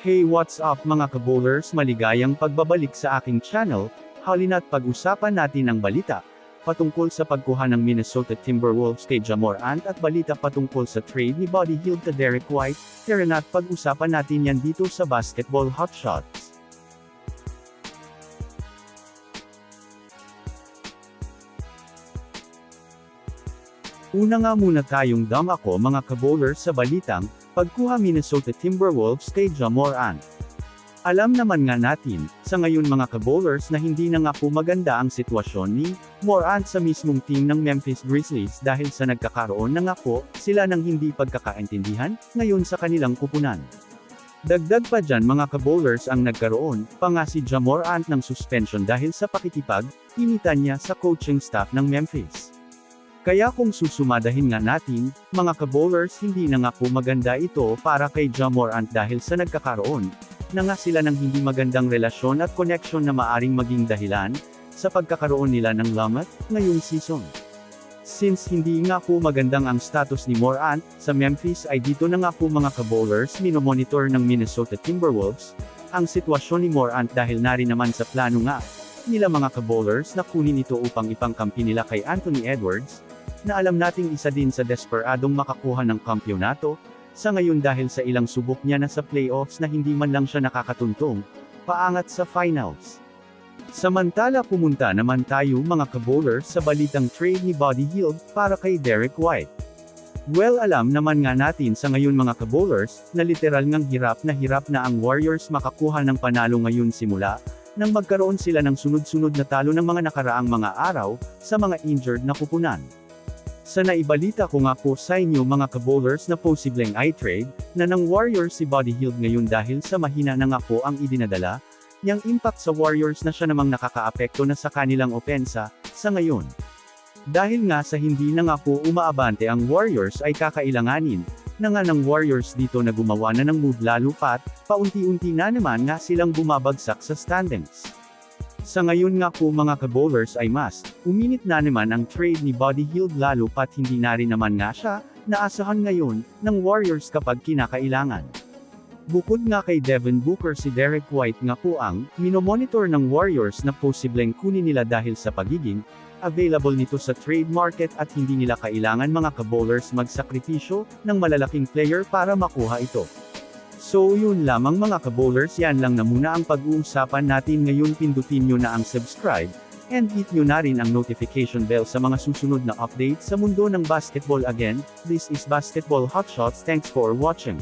Hey what's up mga kabowlers maligayang pagbabalik sa aking channel, halina't pag-usapan natin ang balita, patungkol sa pagkuha ng Minnesota Timberwolves kay Jamor Ant at balita patungkol sa trade ni Buddy Hield to Derek White, tara na't pag-usapan natin yan dito sa Basketball Hotshots. Una nga muna tayong dam ako mga kabowlers sa balitang, pagkuha Minnesota Timberwolves kay Jamor Ant. Alam naman nga natin, sa ngayon mga kabowlers na hindi na nga po maganda ang sitwasyon ni Morant sa mismong team ng Memphis Grizzlies dahil sa nagkakaroon na nga po, sila ng hindi pagkakaintindihan, ngayon sa kanilang kupunan. Dagdag pa dyan mga kabowlers ang nagkaroon, pa nga si Jamor Ant ng suspension dahil sa pakikipag, initan niya sa coaching staff ng Memphis. Kaya kung susumadahin nga natin, mga kabowlers hindi na nga po maganda ito para kay Jamorant dahil sa nagkakaroon, na nga sila ng hindi magandang relasyon at connection na maaring maging dahilan, sa pagkakaroon nila ng lamat, ngayong season. Since hindi nga po magandang ang status ni Morant, sa Memphis ay dito na nga po mga kabowlers minomonitor ng Minnesota Timberwolves, ang sitwasyon ni Morant dahil nari naman sa plano nga, nila mga kabowlers na kunin ito upang ipangkampi nila kay Anthony Edwards, na alam nating isa din sa desperadong makakuha ng kampyonato, sa ngayon dahil sa ilang subok niya na sa playoffs na hindi man lang siya nakakatuntong, paangat sa finals. Samantala pumunta naman tayo mga kabowlers sa balitang trade ni Buddy Hield, para kay Derek White. Well alam naman nga natin sa ngayon mga kabowlers, na literal ngang hirap na hirap na ang Warriors makakuha ng panalo ngayon simula, nang magkaroon sila ng sunod-sunod na talo ng mga nakaraang mga araw, sa mga injured na kupunan. Sa naibalita ko nga po sa inyo mga kabowlers na posibleng i-trade, na ng Warriors si Buddy Hield ngayon dahil sa mahina na nga po ang idinadala, niyang impact sa Warriors na siya namang nakakaapekto na sa kanilang opensa, sa ngayon. Dahil nga sa hindi na nga po umaabante ang Warriors ay kakailanganin, na nga ng Warriors dito na gumawa na ng move lalo pat, paunti-unti na naman nga silang bumabagsak sa standings. Sa ngayon nga po mga kabowlers ay mas, uminit na naman ang trade ni Buddy Hield lalo pat hindi na rin naman nga siya, naasahan ngayon, ng Warriors kapag kinakailangan. Bukod nga kay Devin Booker si Derek White nga po ang, minomonitor ng Warriors na posibleng kunin nila dahil sa pagiging, available nito sa trade market at hindi nila kailangan mga kabowlers magsakripisyo, ng malalaking player para makuha ito. So yun lamang mga kabowlers yan lang na muna ang pag-uusapan natin ngayon pindutin nyo na ang subscribe, and hit nyo na rin ang notification bell sa mga susunod na updates sa mundo ng basketball again, this is Basketball Hotshots thanks for watching.